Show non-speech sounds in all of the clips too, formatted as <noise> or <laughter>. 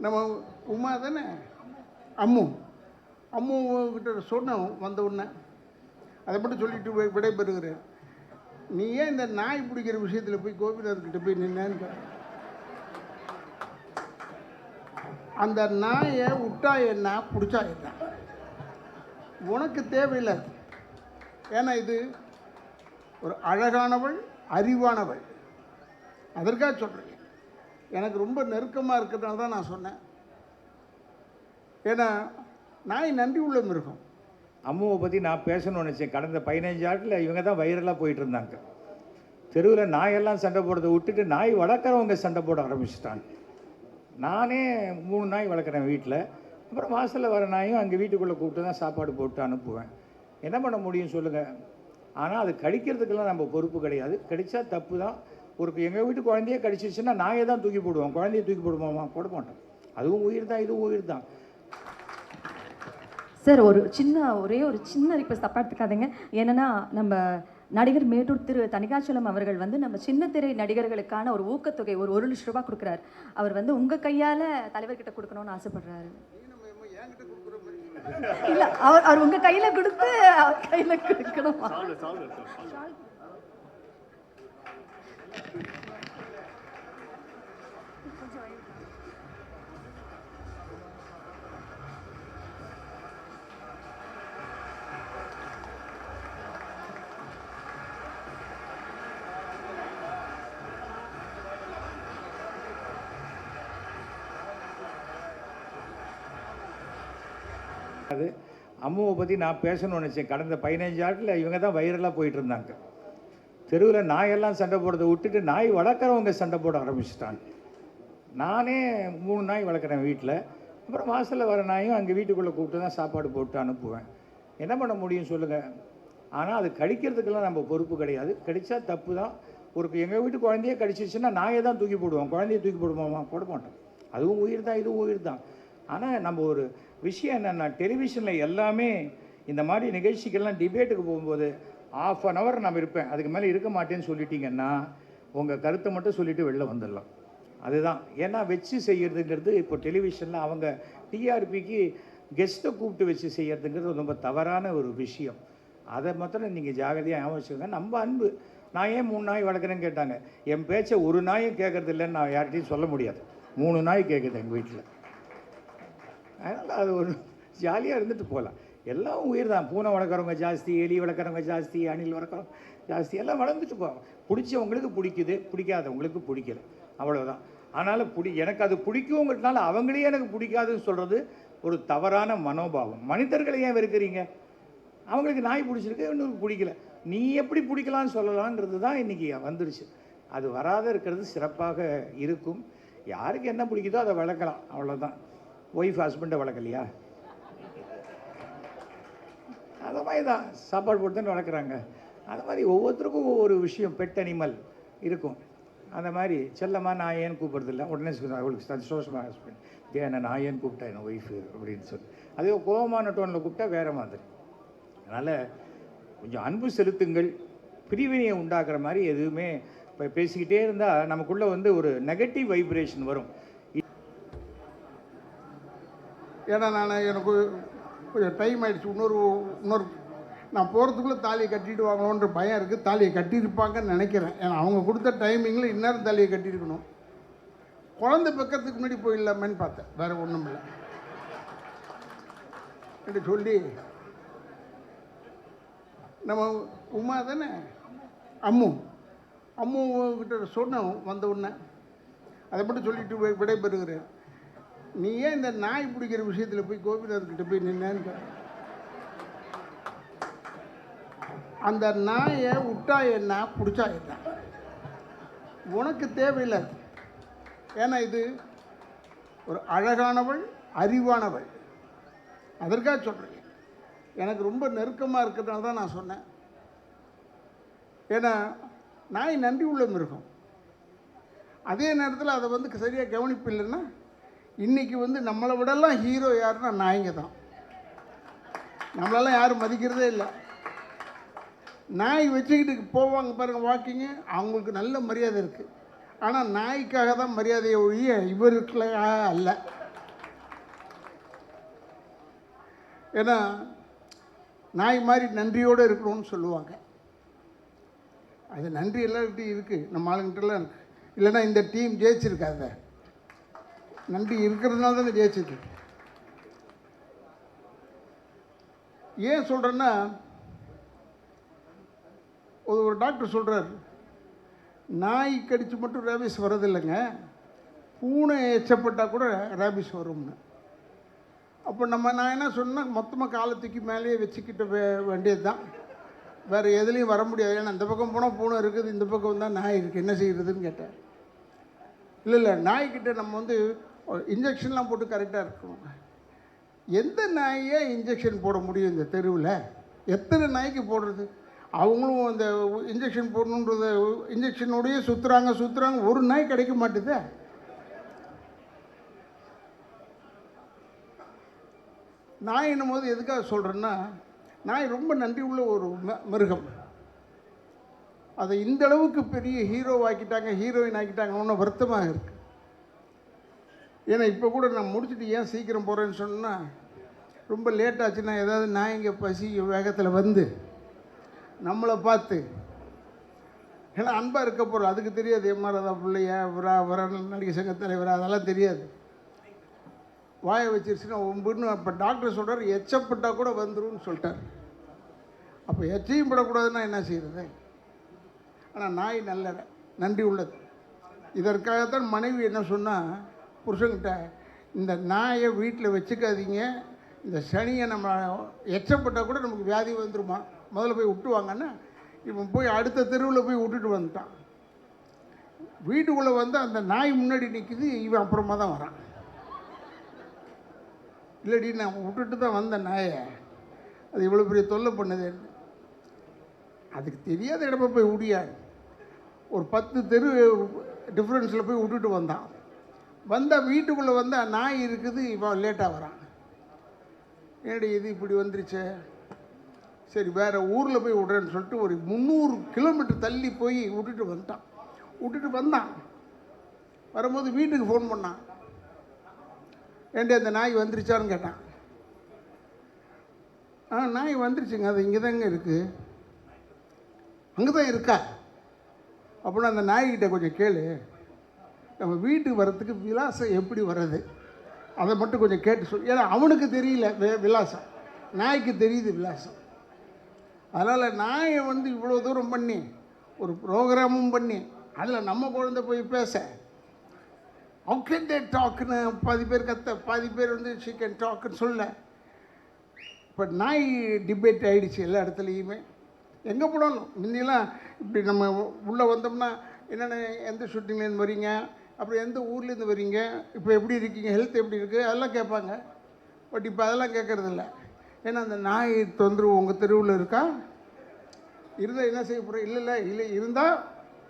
நம்ம உமா தானே? அம்மு. அம்மு கிட்ட சொன்னோம் வந்த உடனே. அதை மட்டும் சொல்லிட்டு போய் விடைபெறுகிறேன். நீ ஏன் இந்த நாய் பிடிக்கிற விஷயத்தில் போய் கோபிநாத்கிட்ட போய் நின்னேன்னு அந்த நாயை விட்டா என்ன? பிடிச்சா என்ன? உனக்கு தேவையில்லை. ஏன்னா இது ஒரு அழகானவள் அறிவானவள். அதற்காக சொல்கிறேன் எனக்கு ரொம்ப நெருக்கமாக இருக்கிறதுனால தான் நான் சொன்னேன். ஏன்னா நாய் நன்றி உள்ள மிருகம் அம்மாவை பற்றி நான் பேசணும்னு நினச்சேன். கடந்த பதினஞ்சு ஆட்டில் இவங்க தான் வைரலாக போயிட்டு இருந்தாங்க. தெருவில் நாயெல்லாம் சண்டை போடுறதை விட்டுட்டு நாய் வளர்க்குறவங்க சண்டை போட ஆரம்பிச்சிட்டாங்க. நானே மூணு நாய் வளர்க்குறேன் வீட்டில் அப்புறம் வாசலில் வர நாயும் அங்கே வீட்டுக்குள்ளே கூப்பிட்டு தான் சாப்பாடு போட்டு அனுப்புவேன். என்ன பண்ண முடியும் சொல்லுங்கள் ஆனால் அது கடிக்கிறதுக்கெல்லாம் நம்ம பொறுப்பு கிடையாது. கடித்தா தப்பு தான். ஒரு எங்கள் வீட்டு குழந்தையே கடிச்சிச்சுன்னா நாயை தான் தூக்கி போடுவோம் குழந்தைய தூக்கி போடுவோமா போட மாட்டோம் அதுவும் உயிர் தான் இதுவும் உயிர் தான். சார் ஒரு சின்ன ஒரே ஒரு சின்ன ரிக்வஸ்ட் தப்பா எடுத்துக்காதீங்க. என்னன்னா நம்ம நடிகர் மேட்டூர் திரு தனிகாச்சலம் அவர்கள் வந்து நம்ம சின்ன திரை நடிகர்களுக்கான ஒரு ஊக்கத்தொகை ஒரு ஒரு லட்ச ரூபாய் கொடுக்குறாரு. அவர் வந்து உங்க கையால தலைவர்கிட்ட கொடுக்கணும்னு ஆசைப்படுறாரு. இல்ல அவர் அவர் உங்க கையில கொடுத்து அவர் கையில கொடுக்கணுமா? அது அம்முவை பற்றி நான் பேசணும்னு நினச்சேன். கடந்த பதினஞ்சு ஆட்டில் இவங்க தான் வைரலாக போயிட்டு இருந்தாங்க. தெருவில் நாயெல்லாம் சண்டை போடுறதை விட்டுட்டு நாய் வளர்க்குறவங்க சண்டை போட ஆரம்பிச்சிட்டாங்க. நானே மூணு நாய் வளர்க்குறேன் வீட்டில் அப்புறம் வாசலில் வர நாயும் அங்கே வீட்டுக்குள்ளே கூப்பிட்டு தான் சாப்பாடு போட்டு அனுப்புவேன். என்ன பண்ண முடியும் சொல்லுங்கள் ஆனால் அது கடிக்கிறதுக்கெல்லாம் நம்ம பொறுப்பு கிடையாது. கடித்தா தப்பு தான். ஒரு எங்கள் வீட்டு குழந்தையே கடிச்சிச்சுன்னா நாயை தான் தூக்கி போடுவோம். குழந்தைய தூக்கி போடுவோமா? போட மாட்டோம். அதுவும் உயிர் தான் இதுவும் உயிர் தான். ஆனால் நம்ம ஒரு விஷயம் என்னென்னா டெலிவிஷனில் எல்லாமே இந்த மாதிரி நிகழ்ச்சிக்கெல்லாம் டிபேட்டுக்கு போகும்போது ஆஃப் அன் ஹவர் நான் இருப்பேன். அதுக்கு மேலே இருக்க மாட்டேன்னு சொல்லிட்டீங்கன்னா உங்கள் கருத்தை மட்டும் சொல்லிவிட்டு வெளில வந்துடலாம். அதுதான். ஏன்னா வச்சு செய்கிறதுங்கிறது இப்போ டெலிவிஷனில் அவங்க டிஆர்பிக்கு கெஸ்ட்டை கூப்பிட்டு வச்சு செய்கிறதுங்கிறது ரொம்ப தவறான ஒரு விஷயம். அதை மாத்திரம் நீங்கள் ஜாகிரதையாக ஞாபகம் நம்ம அன்பு. நான் ஏன் மூணு நாய் வளர்க்குறேன்னு கேட்டாங்க. என் பேச்சை ஒரு நாயும் கேட்கறது இல்லைன்னு நான் யார்கிட்டையும் சொல்ல முடியாது. மூணு நாய் கேட்குது எங்கள் வீட்டில் அதனால் அது ஒரு <laughs> ஜாலியாக இருந்துட்டு போகலாம். எல்லாம் உயிர் தான். பூனை வளர்க்குறவங்க ஜாஸ்தி எலி வளர்க்குறவங்க ஜாஸ்தி அணில் வளர்க்குறவங்க ஜாஸ்தி எல்லாம் வளர்ந்துட்டு போவாங்க பிடிச்சவங்களுக்கு பிடிக்குது பிடிக்காதவங்களுக்கு பிடிக்கல. அவ்வளோதான் ஆனாலும் பிடி எனக்கு அது பிடிக்குங்கிறதுனால அவங்களே எனக்கு பிடிக்காதுன்னு சொல்கிறது ஒரு தவறான மனோபாவம். மனிதர்களை ஏன் வெறுக்கிறீங்க? அவங்களுக்கு நாய் பிடிச்சிருக்கு இன்னொரு பிடிக்கல. நீ எப்படி பிடிக்கலாம்னு சொல்லலான்றது தான் இன்றைக்கி வந்துடுச்சு அது வராத இருக்கிறது சிறப்பாக இருக்கும். யாருக்கு என்ன பிடிக்குதோ அதை வளர்க்கலாம். அவ்வளோதான் ஒய்ஃப் ஹஸ்பண்டை வளர்க்கலையா? அது மாதிரி தான் சாப்பாடு போட்டு தான் வளர்க்குறாங்க. அது மாதிரி ஒவ்வொருத்தருக்கும் ஒவ்வொரு விஷயம் பெட் அனிமல் இருக்கும். அந்த மாதிரி செல்லம்மா நான் ஏன் கூப்பிட்றதில்ல? உடனே சொல்லுவேன் அவளுக்கு சந்தோஷமாக ஹஸ்பண்ட் ஏன் நான் ஏன் கூப்பிட்டேன் என் ஒய்ஃபு அப்படின்னு சொல்லி. அதே கோபமான டோனில் கூப்பிட்டா வேறு மாதிரி. அதனால் கொஞ்சம் அன்பு செலுத்துங்கள். பிரிவினையை உண்டாக்குற மாதிரி எதுவுமே இப்போ பேசிக்கிட்டே இருந்தால் நமக்குள்ளே வந்து ஒரு நெகட்டிவ் வைப்ரேஷன் வரும். ஏன்னா நான் எனக்கு கொஞ்சம் டைம் ஆகிடுச்சு இன்னொரு இன்னொரு நான் போகிறதுக்குள்ளே தாலியை கட்டிட்டு வாங்கணுன்ற பயம் இருக்குது தாலியை கட்டியிருப்பாங்கன்னு நினைக்கிறேன். ஏன்னா அவங்க கொடுத்த டைமிங்கில் இந்நேரம் தாலியை கட்டியிருக்கணும். குழந்தை பக்கத்துக்கு முன்னாடி போயிடலாமேன்னு பார்த்தேன். வேறு ஒன்றும் இல்லை. என்று சொல்லி நம்ம உமா தானே? அம்மு. அம்மு கிட்ட சொன்னோம் வந்த உடனே. அதை மட்டும் சொல்லிட்டு விடைபெறுகிறேன். நீ ஏன் இந்த நாய் பிடிக்கிற விஷயத்தில் போய் கோபிநாத்கிட்ட போய் நின்னேன்னு அந்த நாயை விட்டா என்ன? பிடிச்சா என்ன? உனக்கு தேவையில்லை. ஏன்னா இது ஒரு அழகானவள் அறிவானவள். அதற்காக சொல்கிறேன் எனக்கு ரொம்ப நெருக்கமாக இருக்கிறதுனால தான் நான் சொன்னேன். ஏன்னா நாய் நன்றி உள்ள மிருகம் அதே நேரத்தில் அதை வந்து சரியாக கவனிப்பு இல்லைன்னா இன்றைக்கி வந்து நம்மளை விடலாம் ஹீரோ யாருன்னா நாய்ங்க தான். நம்மளெல்லாம் யாரும் மதிக்கிறதே இல்லை. நாய் வச்சுக்கிட்டு போவாங்க பாருங்கள் வாக்கிங்கு அவங்களுக்கு நல்ல மரியாதை இருக்குது ஆனால் நாய்க்காக தான் மரியாதையை ஒழிய இவருக்குள்ளா அல்ல. ஏன்னா நாய் மாதிரி நன்றியோடு இருக்கணும்னு சொல்லுவாங்க. அது நன்றி எல்லார்கிட்டையும் இருக்குது நம்ம ஆளுங்கிட்டலாம் இருக்குது இல்லைன்னா இந்த டீம் ஜெயிச்சிருக்காது. நன்றி இருக்கிறதுனால தான் ஜெயிச்சது ஏன் சொல்கிறேன்னா ஒரு டாக்டர் சொல்கிறார் நாய் கடித்து மட்டும் ரேபிஸ் வரதில்லைங்க பூனை எச்சப்பட்டால் கூட ரேபிஸ் வரும்னு. அப்போ நம்ம நான் என்ன சொன்னேன் மொத்தமாக காலத்துக்கு மேலேயே வச்சுக்கிட்ட வே வேண்டியது தான் வேறு எதுலேயும் வர முடியாது. ஏன்னா இந்த பக்கம் போனால் பூனை இருக்குது இந்த பக்கம் தான் நாய் இருக்குது என்ன செய்கிறதுன்னு கேட்டேன் இல்லை இல்லை நாய்க்கிட்ட நம்ம வந்து இன்ஜெக்ஷன்லாம் போட்டு கரெக்டாக இருக்கணும் எந்த நாயே இன்ஜெக்ஷன் போட முடியும் இந்த தெருவில்? எத்தனை நாய்க்கு போடுறது? அவங்களும் அந்த இன்ஜெக்ஷன் போடணுன்றத இன்ஜெக்ஷனோடய சுற்றுறாங்க சுற்றுறாங்க ஒரு நாய் கிடைக்க மாட்டுதே. நாய் என்னும் போது எதுக்காக சொல்கிறேன்னா நாய் ரொம்ப நன்றி உள்ள ஒரு மிருகம். அதை இந்த அளவுக்கு பெரிய ஹீரோ ஆக்கிட்டாங்க ஹீரோயின் ஆக்கிட்டாங்க ஒன்றும் வருத்தமாக இருக்குது ஏன்னா இப்போ கூட நான் முடிச்சுட்டு ஏன் சீக்கிரம் போகிறேன்னு சொன்னால் ரொம்ப லேட் ஆச்சுன்னா ஏதாவது இங்கே பசி வேகத்தில் வந்து நம்மளை பார்த்து ஏன்னா அன்பாக இருக்க போகிறோம் அதுக்கு தெரியாது. எம்மாரதா பிள்ளையா வரா வர நடிகை சங்க தலைவரா அதெல்லாம் தெரியாது. வாயை வச்சிருச்சுன்னா ஒம்புன்னு அப்போ டாக்டர் சொல்கிறார் எச்சப்பட்டால் கூட வந்துரும்னு சொல்லிட்டார். அப்போ எச்சையும் படக்கூடாதுன்னா என்ன செய்கிறது ஆனால் நாய் நல்ல நன்றி உள்ளது. இதற்காகத்தான் மனைவி என்ன சொன்னால் புருஷன்கிட்ட இந்த நாயை வீட்டில் வச்சுக்காதீங்க இந்த சனியை நம்ம எச்சப்பட்டால் கூட நமக்கு வியாதி வந்துருமா? முதல்ல போய் விட்டுவாங்கன்னா இவன் போய் அடுத்த தெருவில் போய் விட்டுட்டு வந்துட்டான். வீட்டுக்குள்ளே வந்து அந்த நாய் முன்னாடி நிற்கிது இவன் அப்புறமா தான் வரான். இல்லடி நான் விட்டுட்டு தான் வந்தேன் நாயை. அது இவ்வளோ பெரிய தொல்லை பண்ணுது. அதுக்கு தெரியாத இடமா போய் விடியாது ஒரு பத்து தெரு டிஃப்ரென்ஸில் போய் விட்டுட்டு வந்தான். வந்தால் வீட்டுக்குள்ளே வந்தால் நாய் இருக்குது இவன் லேட்டாக வரான். ஏடி இது இப்படி வந்துருச்சே? சரி வேறு ஊரில் போய் விட்றேன்னு சொல்லிட்டு ஒரு முந்நூறு கிலோமீட்டர் தள்ளி போய் விட்டுட்டு வந்துட்டான். விட்டுட்டு வந்தான். வரும்போது வீட்டுக்கு ஃபோன் பண்ணான். ஏண்டி அந்த நாய் வந்துருச்சான்னு கேட்டான். ஆ நாய் வந்துருச்சுங்க. அது இங்கே தாங்க இருக்குது அங்கே தான் இருக்கா? அப்படின்னா அந்த நாய்கிட்ட கொஞ்சம் கேளு. நம்ம வீட்டுக்கு வர்றதுக்கு விலாசம் எப்படி வர்றது? அதை மட்டும் கொஞ்சம் கேட்டு சொல். ஏன்னா அவனுக்கு தெரியல விலாசம். நாய்க்கு தெரியுது விலாசம். அதனால் நாயை வந்து இவ்வளோ தூரம் பண்ணி ஒரு ப்ரோக்ராமும் பண்ணி அதில் நம்ம குழந்தை போய் பேச. How டாக்குன்னு டாக்னு பாதி பேர் கத்த பாதி பேர் வந்து she can டாக்னு சொல்ல. இப்போ நாய் டிபேட் ஆகிடுச்சு எல்லா இடத்துலையுமே. எங்கே போனாலும் முந்தியெல்லாம் இப்படி நம்ம உள்ளே வந்தோம்னா என்னென்ன எந்த ஷூட்டிங்லேருந்து வரீங்க அப்புறம் எந்த ஊர்லேருந்து வரீங்க இப்போ எப்படி இருக்கீங்க? ஹெல்த் எப்படி இருக்குது அதெல்லாம் கேட்பாங்க. பட் இப்போ அதெல்லாம் கேட்குறதில்ல. ஏன்னா அந்த நாய் தொந்தரவு உங்கள் தெருவில் இருக்கா? இருந்தால் என்ன செய்ய போகிறோம் இல்லை இல்லை இல்லை இருந்தால்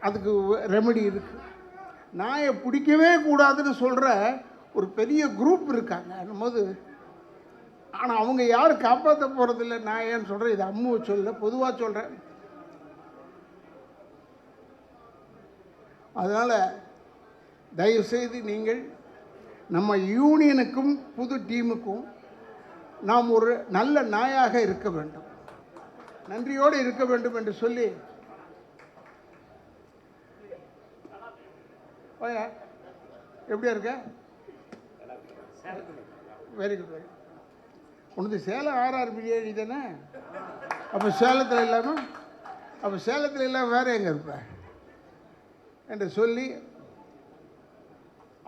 அதுக்கு ரெமெடி இருக்குது நாயை பிடிக்கவே கூடாதுன்னு சொல்கிற ஒரு பெரிய குரூப் இருக்காங்க. போது ஆனால் அவங்க யாரும் காப்பாற்ற போகிறதில்ல நான் ஏன்னு சொல்கிறேன் இது அம்முவை சொல்ல பொதுவாக சொல்கிறேன் அதனால் தயவுசெய்து நீங்கள் நம்ம யூனியனுக்கும் புது டீமுக்கும் நாம் ஒரு நல்ல நாயாக இருக்க வேண்டும். நன்றியோடு இருக்க வேண்டும் என்று சொல்லி ஓயா எப்படியா இருக்க? வெரி குட் வெரி உனது சேலம் ஆர்ஆர் பிரியாணி தானே அப்போ சேலத்தில் இல்லாமல் அப்போ சேலத்தில் இல்லாமல் வேறு எங்கே இருப்ப? என்று சொல்லி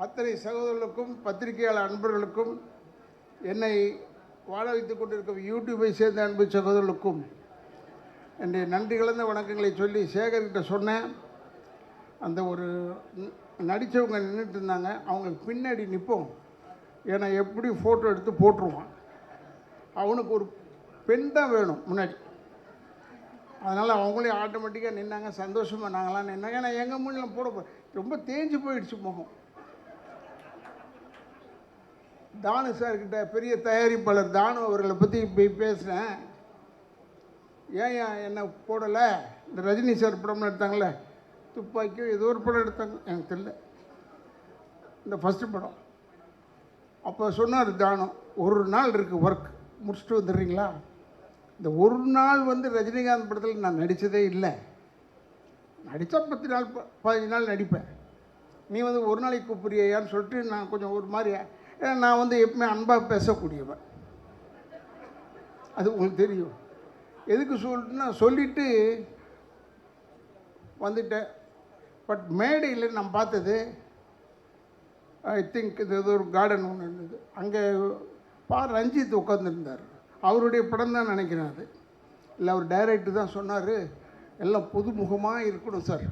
அத்தனை சகோதரர்களுக்கும் பத்திரிகையாளர் அன்பர்களுக்கும் என்னை வாழ வைத்துக் கொண்டிருக்கும் யூடியூபை சேர்ந்த அன்பு சகோதரர்களுக்கும் என்னுடைய நன்றி கலந்த வணக்கங்களை சொல்லி சேகர்கிட்ட சொன்னேன். அந்த ஒரு நடித்தவங்க நின்றுட்டு இருந்தாங்க. அவங்க பின்னாடி நிற்போம் ஏன்னா எப்படி ஃபோட்டோ எடுத்து போட்டுருவான். அவனுக்கு ஒரு பெண் தான் வேணும் முன்னாடி. அதனால் அவங்களே ஆட்டோமேட்டிக்காக நின்னாங்க. சந்தோஷமாக நாங்களாம் நின்னாங்க. ஏன்னா எங்கள் முன்னில் போட ரொம்ப தேஞ்சு போயிடுச்சு முகம். தானு சார்கிட்ட பெரிய தயாரிப்பாளர் தானு அவர்களை பற்றி போய் பேசுகிறேன் ஏன் என்னை போடலை? இந்த ரஜினி சார் படம்னு எடுத்தாங்களே துப்பாக்கியோ ஏதோ ஒரு படம் எடுத்தாங்க. எனக்கு தெரியல. இந்த ஃபஸ்ட்டு படம். அப்போ சொன்னார் தானம் ஒரு நாள் இருக்குது ஒர்க் முடிச்சுட்டு வந்துடுறீங்களா? இந்த ஒரு நாள் வந்து ரஜினிகாந்த் படத்தில் நான் நடித்ததே இல்லை. நடித்தா பத்து நாள் ப- பதினஞ்சு நாள் நடிப்பேன். நீ வந்து ஒரு நாளைக்கு கூப்பிடுறியான்னு சொல்லிட்டு நான் கொஞ்சம் ஒரு மாதிரி நான் வந்து எப்பவுமே அன்பாக பேசக்கூடியவன். அது உங்களுக்கு தெரியும். எதுக்கு சொல்லிட்டுனா சொல்லிவிட்டு வந்துட்டேன். பட் மேடையில் நான் பார்த்தது ஐ திங்க் இது ஏதோ ஒரு கார்டன் ஒன்று இருந்தது. அங்கே பா ரஞ்சித் உட்காந்துருந்தார் அவருடைய படம் தான் நினைக்கிறேன் அது. இல்லை அவர் டைரக்டர் தான் சொன்னார் எல்லாம் புதுமுகமாக இருக்கணும் சார்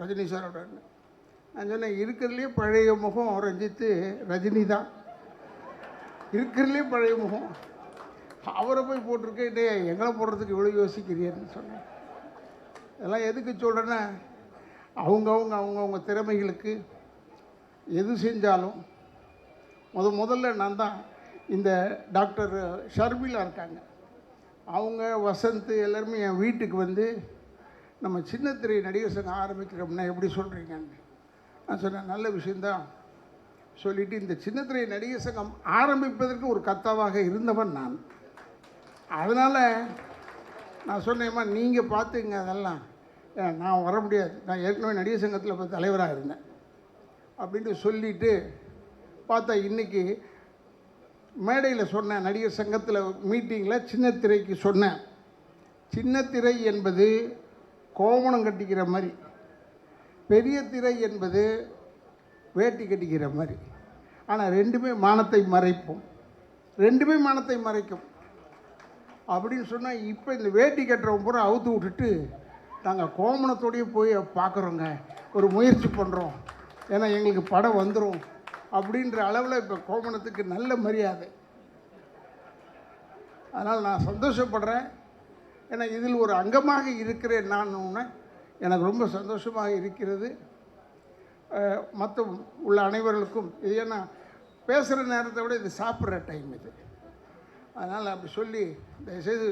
ரஜினி சாரோட நான் சொன்னேன் இருக்கிறதுலே பழைய முகம் ரஞ்சித்து ரஜினி தான். இருக்கிறதுலே பழைய முகம். அவரை போய் போட்டிருக்கேன். டே எங்களை போடுறதுக்கு இவ்வளோ யோசிக்கிறீன்னு சொன்னேன். இதெல்லாம் எதுக்கு சொல்கிறேன்னா அவங்கவுங்க அவங்கவுங்க திறமைகளுக்கு எது செஞ்சாலும் முத முதல்ல நான் தான் இந்த டாக்டர் ஷர்மிலா இருக்காங்க. அவங்க வசந்த் எல்லாருமே என் வீட்டுக்கு வந்து நம்ம சின்னத்திரை நடிகர் சங்கம் ஆரம்பிக்கிறோம்னா எப்படி சொல்கிறீங்கன்னு நான் சொன்னேன் நல்ல விஷயந்தான் சொல்லிட்டு இந்த சின்னத்திரை நடிகர் சங்கம் ஆரம்பிப்பதற்கு ஒரு கத்தாவாக இருந்தவன் நான். அதனால் நான் சொன்னேம்மா நீங்கள் பார்த்துங்க அதெல்லாம். நான் வர முடியாது. நான் ஏற்கனவே நடிகர் சங்கத்தில் இப்போ தலைவராக இருந்தேன். அப்படின்ட்டு சொல்லிட்டு பார்த்தா இன்றைக்கி மேடையில் சொன்னேன் நடிகர் சங்கத்தில் மீட்டிங்கில் சின்னத்திரைக்கு சொன்னேன். சின்னத்திரை என்பது கோவணம் கட்டிக்கிற மாதிரி. பெரிய திரை என்பது வேட்டி கட்டிக்கிற மாதிரி. ஆனால் ரெண்டுமே மானத்தை மறைப்போம். ரெண்டுமே மானத்தை மறைக்கும். அப்படின்னு சொன்னால் இப்போ இந்த வேட்டி கட்டுறவங்க பூரா அவுத்து விட்டுட்டு நாங்கள் கோமணத்தோடையே போய் பார்க்குறோங்க ஒரு முயற்சி பண்ணுறோம் ஏன்னா எங்களுக்கு படம் வந்துடும் அப்படின்ற அளவில் இப்போ கோமணத்துக்கு நல்ல மரியாதை. அதனால் நான் சந்தோஷப்படுறேன். ஏன்னா இதில் ஒரு அங்கமாக இருக்கிறேன் நான் எனக்கு ரொம்ப சந்தோஷமாக இருக்கிறது. மற்ற உள்ள அனைவர்களுக்கும் இது ஏன்னா பேசுகிற நேரத்தை விட இது சாப்பிட்ற டைம் இது. அதனால் அப்படி சொல்லி தயவுசெய்து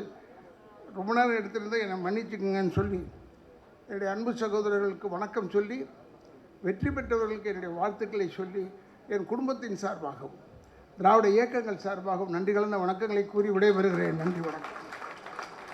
ரொம்ப நேரம் எடுத்திருந்தால் என்னை மன்னிச்சுக்குங்கன்னு சொல்லி என்னுடைய அன்பு சகோதரர்களுக்கு வணக்கம் சொல்லி வெற்றி பெற்றவர்களுக்கு என்னுடைய வாழ்த்துக்களை சொல்லி என் குடும்பத்தின் சார்பாகவும் திராவிட இயக்கங்கள் சார்பாகவும் நன்றி கலந்த வணக்கங்களை கூறி விடைபெறுகிறேன். நன்றி வணக்கம்.